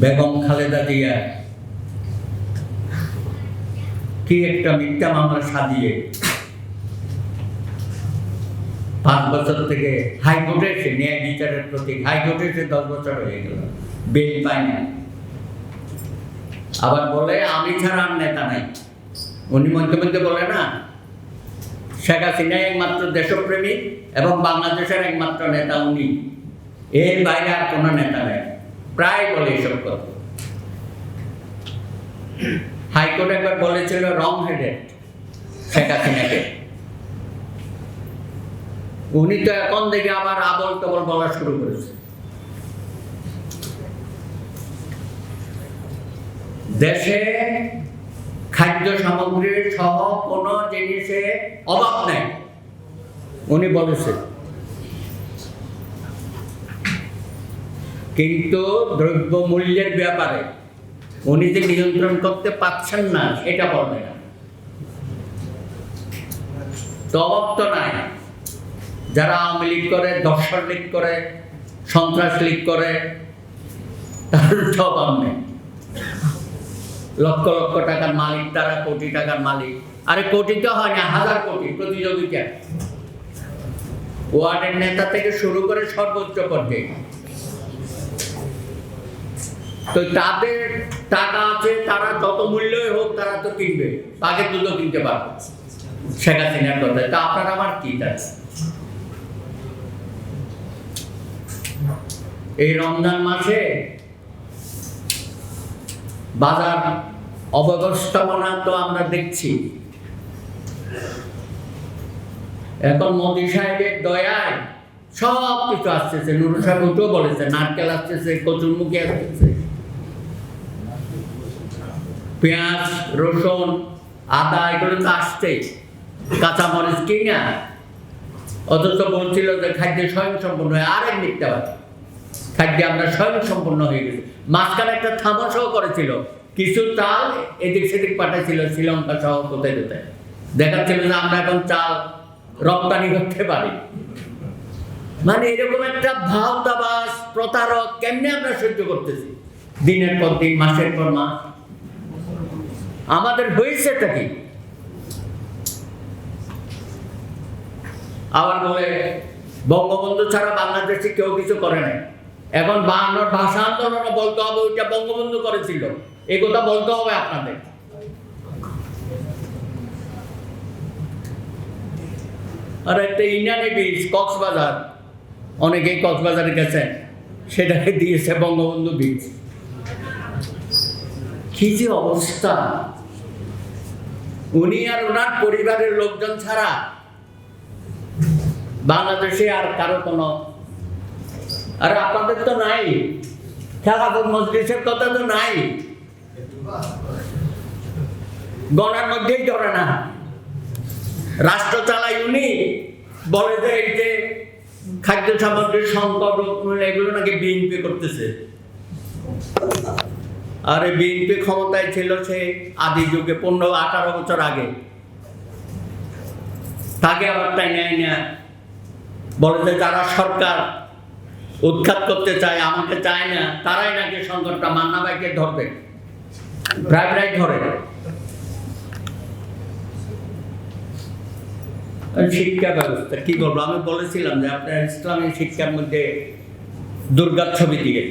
বেগম খালেদা জিয়া। কি একটা মিথ্যা মামলা সাজিয়ে পাঁচ বছর থেকে হাইকোর্টে এসে ন্যায় বিচারের প্রতি হাইকোর্টে এসে দশ বছর হয়ে গেল, বেল পায় না আবার বলে, আমি ছাড়া আর নেতা নাই। উনি মধ্যে মধ্যে বলে না, শেখ হাসিনা একমাত্র দেশপ্রেমিক এবং বাংলাদেশের একমাত্র নেতা উনি। এর বাইরে আর কোনো নেতা নেই। প্রায় বলে এসব কথা। হাইকোর্ট একবার বলেছিল রং হেডেড শেখ হাসিনাকে উনি তো এখন থেকে আবার আবল তবল বলা শুরু করেছে। দেশে খাদ্য সামগ্রীর সহ কোনো জিনিসে অভাব নেই, উনি বলেছে কিন্তু দ্রব্য মূল্যের ব্যাপারে উনি যে নিয়ন্ত্রণ করতে পারছেন না সেটা বলবে না। তো তো নাই। যারা আওয়ামী লীগ করে, দর্শন লীগ করে, সন্ত্রাস লীগ করে, তার অভাব নেই লক্ষ লক্ষ টাকার মালিক তারা, কোটি টাকার মালিক। আরে কোটি তো হয় না, হাজার কোটি প্রতিযোগিতা। ওয়ার্ডের নেতা থেকে শুরু করে সর্বোচ্চ পর্যায়ে। তো তাদের টাকা আছে, তারা যত মূল্যই হোক, তারা তো কিনবে। তাকে দুধও কিনতে পারবে। শেখ হাসিনার কথা তা আপনার আমার কি তাই এই রমজান মাসে বাজার অব্যবস্থাপনা তো আমরা দেখছি। এখন মোদী সাহেবের দয়ায় সব কিছু আসতেছে। নুরু সাহেব ওটাও বলেছে, নারকেল আসতেছে, কচুরমুখী আসতেছে। পেঁয়াজ, রসুন, আদা, এগুলো তো আসছেই। কাঁচামরিচ কিনা অথচ বলছিল যে খাদ্যে স্বয়ং সম্পূর্ণ হয়। আরেক মিথ্যাবাদী খাদ্যে আমরা স্বয়ং সম্পূর্ণ হয়ে গেছি। মাঝখানে একটা থামাশও করেছিল। কিছু চাল এদিক সেদিক পাঠাইছিল শ্রীলঙ্কা সহ কোথায় কোথায়। দেখাচ্ছিল যে আমরা এখন চাল রপ্তানি করতে পারি। মানে এরকম একটা ভাব দাবাস প্রতারক কেমনে আমরা সহ্য করতেছি? দিনের পর দিন, মাসের পর মাস। আমাদের হয়েছেটা কি? আবার বলে, বঙ্গবন্ধু ছাড়া বাংলাদেশে কেউ কিছু করে নাই। এখন বাংলার ভাষা আন্দোলনে বলতে হবে, ওইটা বঙ্গবন্ধু করেছিল। এই কথা বলতে হবে আপনাদের। আর একটা ইন্ডিয়ানি বীজ কক্সবাজার। অনেকেই কক্সবাজারে গেছেন। সেটাকে দিয়েছে বঙ্গবন্ধু বীজ কি যে অবস্থা? উনি আর ওনার পরিবারের লোকজন ছাড়া বাংলাদেশে আর কারও কোনো আর আপনাদের তো নাই। খেলাফত মজলিসের কথা তো নাই। গণার মধ্যেই ধরে না। রাষ্ট্র চালাই উনি। বলে যে এই যে খাদ্য সামগ্রীর সংকট এগুলো নাকি বিএনপি করতেছে। আর বিএনপি ক্ষমতায় ছিল সে আদি যুগে, পনেরো, আঠারো বছর আগে। তাকে আবার তাই নেয় না। বলে যে যারা সরকার উৎখাত করতে চায়, আমাকে চায় না, তারাই নাকি সংকটটা মান্না ভাইকে ধরবে। প্রায় প্রায় ধরে। শিক্ষা ব্যবস্থা, কি বলব? আমি বলেছিলাম যে আপনার ইসলামী শিক্ষার মধ্যে দুর্গার ছবি দিয়ে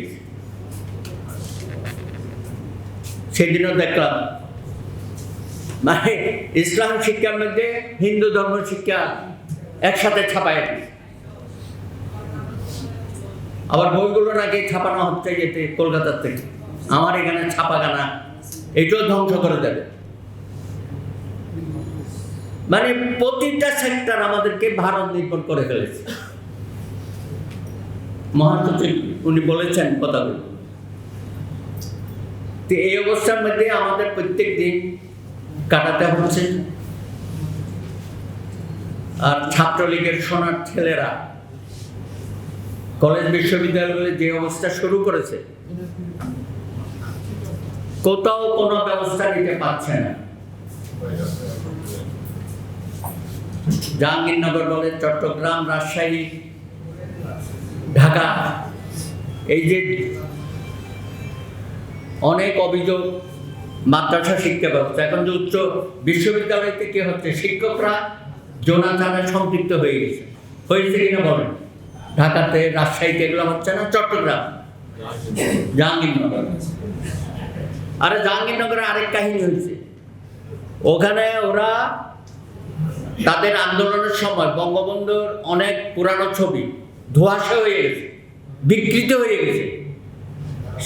সেদিনও দেখলাম। মানে ইসলাম শিক্ষার মধ্যে হিন্দু ধর্ম শিক্ষা একসাথে ছাপায়। আবার বইগুলো নাকি ছাপানো হচ্ছে যেতে কলকাতার থেকে। আমার এখানে ছাপা ছাপাখানা, এটাও ধ্বংস করে দেবে। মানে প্রতিটা সেক্টর আমাদেরকে ভারত নির্ভর করে ফেলেছে। মহাসচিব উনি বলেছেন কথাগুলো। তো এই অবস্থার মধ্যে আমাদের প্রত্যেক দিন কাটাতে হচ্ছে। আর ছাত্রলীগের সোনার ছেলেরা কলেজ বিশ্ববিদ্যালয়ে যে অবস্থা শুরু করেছে, কোথাও কোনো ব্যবস্থা নিতে পারছে না। জাহাঙ্গীরনগর বলে চট্টগ্রাম, রাজশাহী, ঢাকা, এই যে অনেক অভিযোগ মাদ্রাসা শিক্ষা ব্যবস্থা। এখন যে উচ্চ বিশ্ববিদ্যালয়তে কি হচ্ছে? শিক্ষকরা জোনাজানে সম্পৃক্ত হয়ে গেছে। হয়েছে কিনা বলেন? ঢাকাতে, রাজশাহীতে এগুলো হচ্ছে না? চট্টগ্রাম। জাহাঙ্গীরনগর। আরে জাহাঙ্গীরনগরে আরেক কাহিনী হয়েছে। ওখানে ওরা তাদের আন্দোলনের সময় বঙ্গবন্ধুর অনেক পুরানো ছবি ধোঁয়াশা হয়ে গেছে, বিকৃত হয়ে গেছে।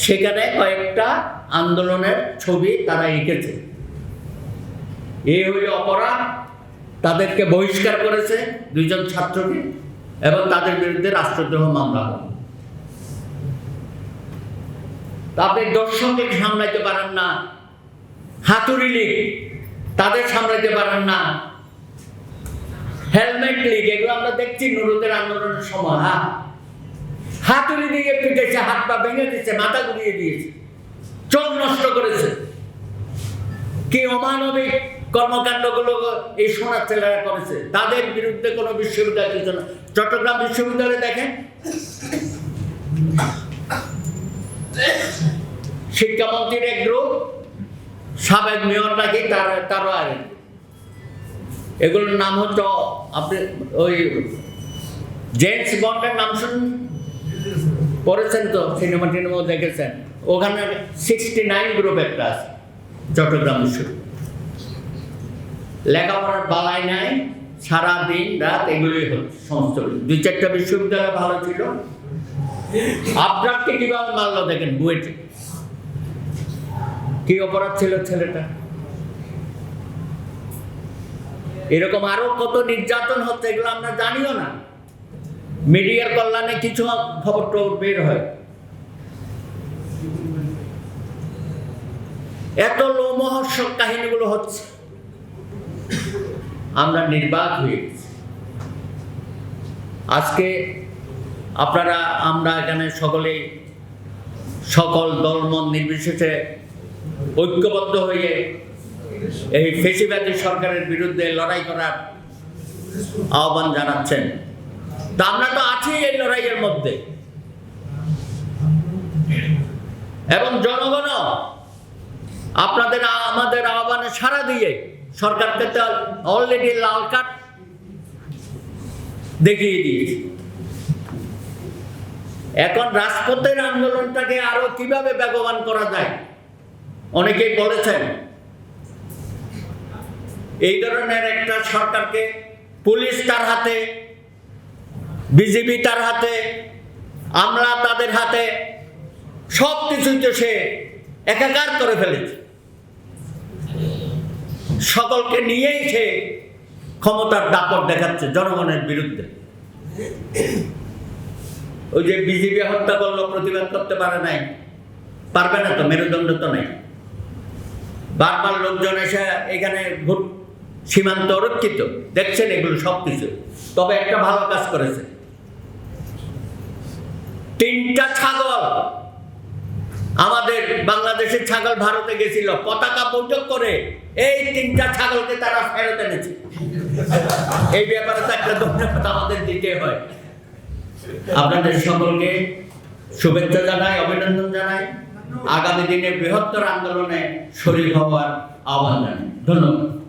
সেখানে কয়েকটা আন্দোলনের ছবি তারা এঁকেছে। এই হইল অপরাধ, তাদেরকে বহিষ্কার করেছে দুইজন ছাত্রকে এবং তাদের বিরুদ্ধে রাষ্ট্রদ্রোহ মামলা হবে তাদের দর্শককে সামলাইতে পারেন না, হাতুড়ি লীগ তাদের সামলাইতে পারেন না। হেলমেট লীগ, এগুলো আমরা দেখছি নুরুদের আন্দোলনের সময় হ্যাঁ? হাতুড়ি দিয়ে পিটেছে, হাত পা ভেঙে দিচ্ছে মাথা ঘুরিয়ে দিয়েছে। চোখ নষ্ট করেছে। কি অমানবিক কর্মকাণ্ডগুলো এই সোনার ছেলেরা করেছে? তাদের বিরুদ্ধে কোনো বিশ্ববিদ্যালয় কিছু না। চট্টগ্রাম বিশ্ববিদ্যালয়ে দেখেন, শিক্ষামন্ত্রীর এক গ্রুপ, সাবেক মেয়র নাকি তার আর এগুলোর নাম হচ্ছে, আপনি ওই জেমস বন্ডের নাম শুনুন। পড়েছেন তো, সিনেমা টিনেমা দেখেছেন। ওখানে সিক্সটি নাইন গ্রুপ একটা আছে, চট্টগ্রাম বিশ্ববিদ্যালয় লেখাপড়ার বালাই নাই সারা দিন রাত এগুলোই হচ্ছে, সমস্ত। দুই চারটা বিশ্ববিদ্যালয় ভালো ছিল। আপনারকে কীভাবে মারলো, দেখেন, বুয়েটে। কি অপরাধ ছিল ছেলেটা এরকম আরও কত নির্যাতন হচ্ছে, এগুলো আমরা জানিও না। মিডিয়ার কল্যাণে কিছু খবর টবর বের হয়। এত লোমহর্ষক কাহিনীগুলো হচ্ছে। আমরা নির্বাক হয়ে আজকে আপনারা, আমরা এখানে সকলেই সকল দলমত নির্বিশেষে ঐক্যবদ্ধ হয়ে এই ফেসিবাদী সরকারের বিরুদ্ধে লড়াই করার আহ্বান জানাচ্ছেন। তা আমরা তো আছি এই লড়াইয়ের মধ্যে। এবং জনগণ, আপনাদের আমাদের আহ্বানে সাড়া দিয়ে সরকারকে তো অলরেডি লাল কার্ড দেখিয়ে দিয়েছে। এখন রাজপথের আন্দোলনটাকে আরও কীভাবে বেগবান করা যায়? অনেকেই বলেছেন, এই ধরনের একটা সরকারকে পুলিশ তার হাতে বিজেপি তার হাতে, আমরা তাদের হাতে, সব কিছুই তো সে একাকার করে ফেলেছে। সকলকে নিয়েই সে ক্ষমতার দাপট দেখাচ্ছে জনগণের বিরুদ্ধে। ওই যে বিজেপি হত্যা করল, প্রতিবাদ করতে পারে নাই। পারবে না তো, মেরুদণ্ড তো নেই। বারবার লোকজন এসে এখানে ভোট সীমান্ত রক্ষিত দেখছেন এগুলো সব কিছু তবে একটা ভালো কাজ করেছে। তিনটা ছাগল। আমাদের বাংলাদেশের ছাগল ভারতে গেছিল। পতাকা বৈঠক করে এই তিনটা ছাগলকে তারা ফেরত এনেছে। এই ব্যাপারে তো একটা ধন্যবাদ আমাদের দিতে হয়। আপনাদের সকলকে শুভেচ্ছা জানাই, অভিনন্দন জানাই। আগামী দিনে বৃহত্তর আন্দোলনে শরীর হওয়ার আহ্বান জানাই। ধন্যবাদ।